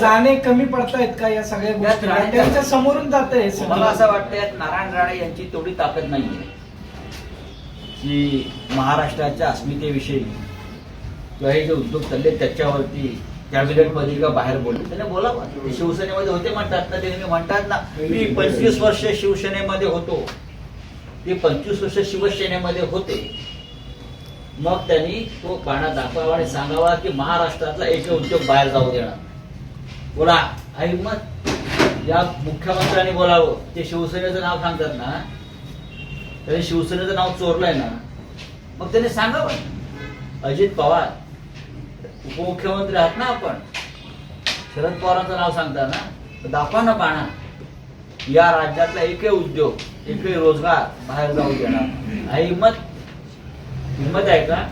जाणे कमी पडतायत का या सगळ्या गोष्टी? राणे- त्यांच्या समोरून जात आहे मला असं वाटतं यात नारायण राणे यांची तेवढी ताकद नाहीये. की महाराष्ट्राच्या अस्मितेविषयी किंवा हे जे उद्योग चालले त्याच्यावरती कॅबिनेटमध्ये किंवा बाहेर बोलले त्याने बोलावं ते शिवसेनेमध्ये होते म्हणतात ना ते नेहमी म्हणतात ना मी पंचवीस वर्ष शिवसेनेमध्ये होतो. ते पंचवीस वर्ष शिवसेनेमध्ये होते. मग त्यांनी तो पाणा दाखवावा आणि सांगावा की महाराष्ट्रातला एक उद्योग बाहेर जाऊ देणार. बोला. आई मग या मुख्यमंत्र्यांनी बोलावं. ते शिवसेनेचं नाव सांगतात ना. त्याने शिवसेनेचं नाव चोरलंय ना. मग त्याने सांगावं अजित पवार उपमुख्यमंत्री आहात ना आपण. शरद पवारांचं नाव सांगता ना. तर दाखवा ना पाणा या राज्यातला एकही उद्योग एकही रोजगार बाहेर जाऊ देणार. नाही हिंमत हिंमत आहे का?